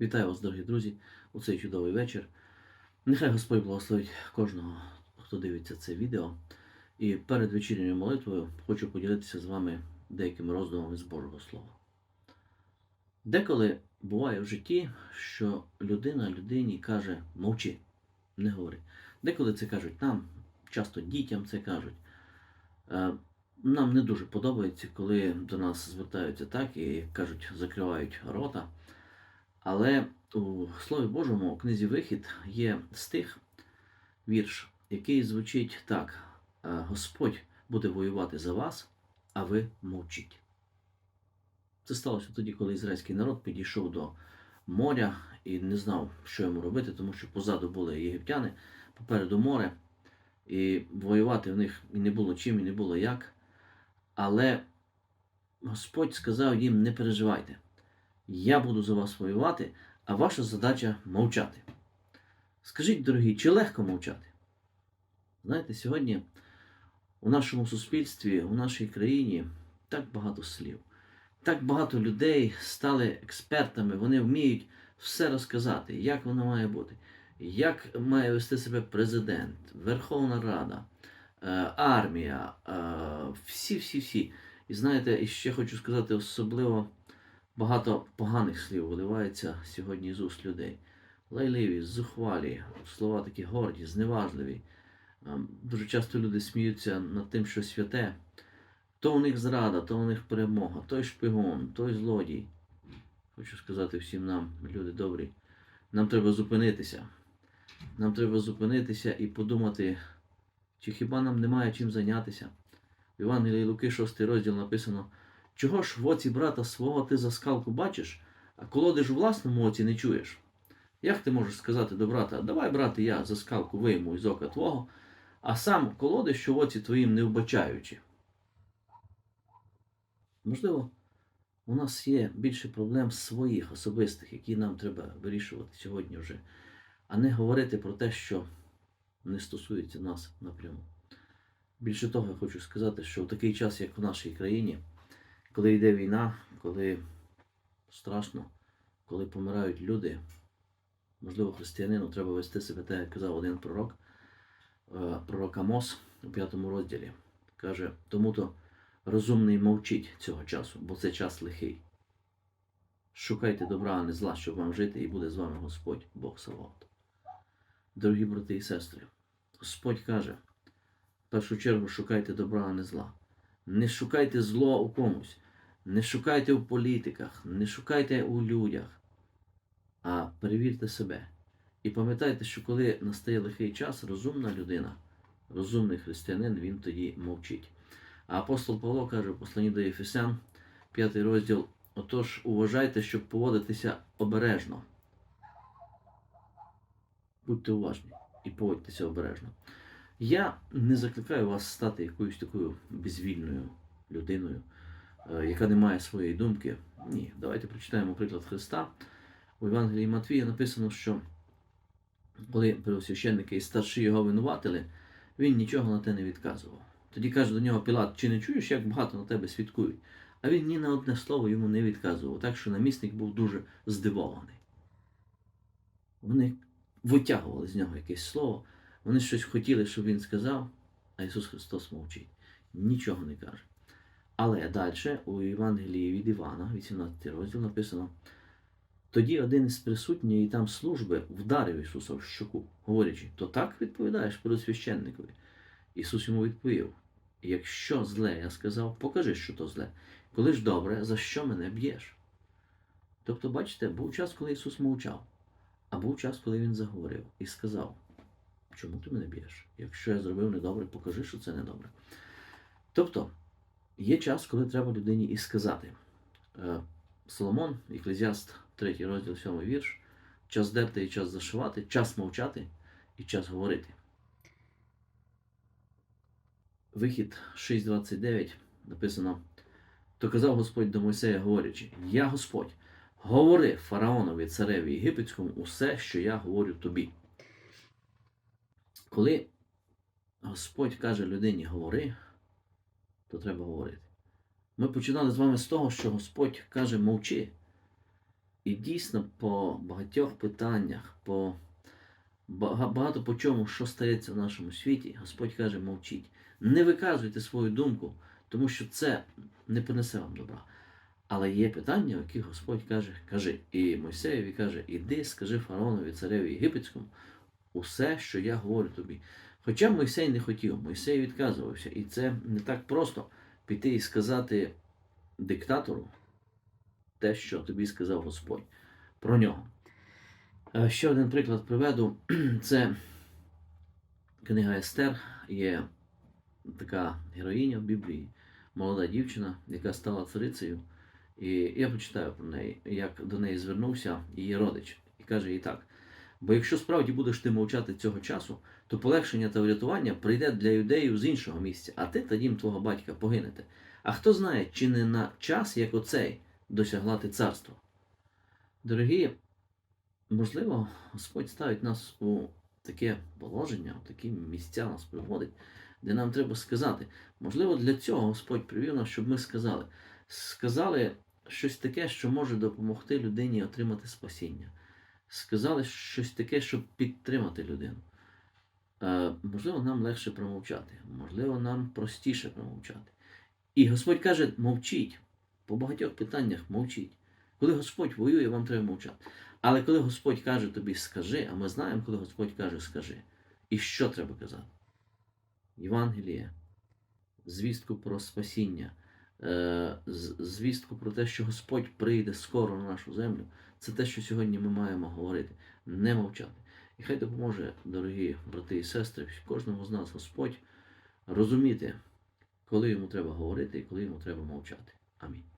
Вітаю вас, дорогі друзі, у цей чудовий вечір. Нехай Господь благословить кожного, хто дивиться це відео. І перед вечірньою молитвою хочу поділитися з вами деякими роздумами з Божого Слова. Деколи буває в житті, що людина людині каже мовчи, не говори. Деколи це кажуть нам, часто дітям це кажуть. Е, Нам не дуже подобається, коли до нас звертаються так і кажуть, закривають рота. Але у Слові Божому, у книзі Вихід, є стих, вірш, який звучить так: «Е, Господь буде воювати за вас, а ви мовчіть. Це сталося тоді, коли ізраїльський народ підійшов до моря і не знав, що йому робити, тому що позаду були єгиптяни, попереду море, і воювати в них і не було чим, і не було як. Але Господь сказав їм: не переживайте. Я буду за вас воювати, а ваша задача мовчати. Скажіть, дорогі, чи легко мовчати? Знаєте, сьогодні у нашому суспільстві, у нашій країні так багато слів, так багато людей стали експертами, вони вміють все розказати, як воно має бути, як має вести себе президент, Верховна Рада, е, армія, всі-всі-всі. І знаєте, і ще хочу сказати, особливо багато поганих слів виливається сьогодні з уст людей. Лайливі, зухвалі, слова такі горді, зневажливі. Ем, Дуже часто люди сміються над тим, що святе. То у них зрада, то у них перемога, той шпигун, той злодій. Хочу сказати всім нам, люди добрі, нам треба зупинитися. Нам треба зупинитися і подумати, чи хіба нам немає чим зайнятися. В Євангелії Луки, 6 розділ написано: Чого ж в оці брата свого ти за скалку бачиш, а колодиш у власному оці не чуєш? Як ти можеш сказати до брата, давай, брате, я за скалку вийму із ока твого, а сам колодиш, що в оці твоїм не вбачаючи? Можливо, у нас є більше проблем своїх особистих, які нам треба вирішувати сьогодні вже, а не говорити про те, що не стосується нас напряму. Більше того, я хочу сказати, що в такий час, як в нашій країні, коли йде війна, коли страшно, коли помирають люди, можливо, християнину треба вести себе так, як казав один пророк, е, пророк Амос у п'ятому розділі. Каже, тому-то розумний мовчить цього часу, бо це час лихий. Шукайте добра, а не зла, щоб вам жити, і буде з вами Господь, Бог Саваот. Дорогі брати і сестри, Господь каже, в першу чергу шукайте добра, а не зла. Не шукайте зло у комусь, не шукайте у політиках, не шукайте у людях, а перевірте себе. І пам'ятайте, що коли настає лихий час, розумна людина, розумний християнин, він тоді мовчить. А апостол Павло каже в посланні до Єфесян, 5 розділ: отож, уважайте, щоб поводитися обережно. Будьте уважні і поводьтеся обережно. Я не закликаю вас стати якоюсь такою безвільною людиною, яка не має своєї думки. Ні, давайте прочитаємо приклад Христа. У Євангелії Матвія написано, що коли первосвященники і старші його винуватили, він нічого на те не відказував. Тоді каже до нього Пілат, чи не чуєш, як багато на тебе свідкують? А він ні на одне слово йому не відказував, так що намісник був дуже здивований. Вони витягували з нього якесь слово, вони щось хотіли, щоб він сказав, а Ісус Христос мовчить, нічого не каже. Але далі у Євангелії від Івана, 18 розділ, написано: тоді один із присутньої там служби вдарив Ісуса в щоку, говорячи, то так відповідаєш пересвященникові. Ісус йому відповів: Якщо зле, я сказав, покажи, що то зле. Коли ж добре, за що мене б'єш? Тобто, бачите, був час, коли Ісус мовчав, а був час, коли Він заговорив і сказав, чому ти мене б'єш? Якщо я зробив недобре, покажи, що це недобре. Тобто, є час, коли треба людині і сказати. Е, Соломон, Еклезіаст, 3 розділ, 7 вірш, час дерти і час зашивати, час мовчати і час говорити. Вихід 6.29 написано: То казав Господь до Мойсея, говорячи: Я Господь, говори фараонові цареві єгипетському усе, що я говорю тобі. Коли Господь каже людині говори, то треба говорити. Ми починали з вами з того, що Господь каже мовчи. І дійсно по багатьох питаннях, по багато по чому, що стається в нашому світі, Господь каже, мовчіть. Не виказуйте свою думку, тому що це не принесе вам добра. Але є питання, в яких Господь каже, кажи, і Мойсеєві каже, іди, скажи фараонові цареві єгипетському усе, що я говорю тобі. Хоча Мойсей не хотів, Мойсей відказувався, і це не так просто піти і сказати диктатору те, що тобі сказав Господь про нього. Е, Ще один приклад приведу. Це книга Естер, є така героїня в Біблії, молода дівчина, яка стала царицею. І я почитаю про неї, як до неї звернувся її родич, і каже їй так: бо якщо справді будеш ти мовчати цього часу, то полегшення та врятування прийде для юдеїв з іншого місця, а ти та дім твого батька погинете. А хто знає, чи не на час, як оцей, досягла ти царства? Дорогі, можливо, Господь ставить нас у таке положення, у такі місця нас приводить, де нам треба сказати. Можливо, для цього Господь привів нас, щоб ми сказали. Сказали щось таке, що може допомогти людині отримати спасіння. Сказали щось таке, щоб підтримати людину. Е, можливо, нам легше промовчати, можливо, нам простіше промовчати. І Господь каже: мовчіть. По багатьох питаннях мовчіть. Коли Господь воює, вам треба мовчати. Але коли Господь каже тобі скажи, а ми знаємо, коли Господь каже скажи. І що треба казати? Євангеліє, звістку про спасіння, е, звістку про те, що Господь прийде скоро на нашу землю. Це те, що сьогодні ми маємо говорити, не мовчати. І хай допоможе, дорогі брати і сестри, кожному з нас Господь розуміти, коли йому треба говорити і коли йому треба мовчати. Амінь.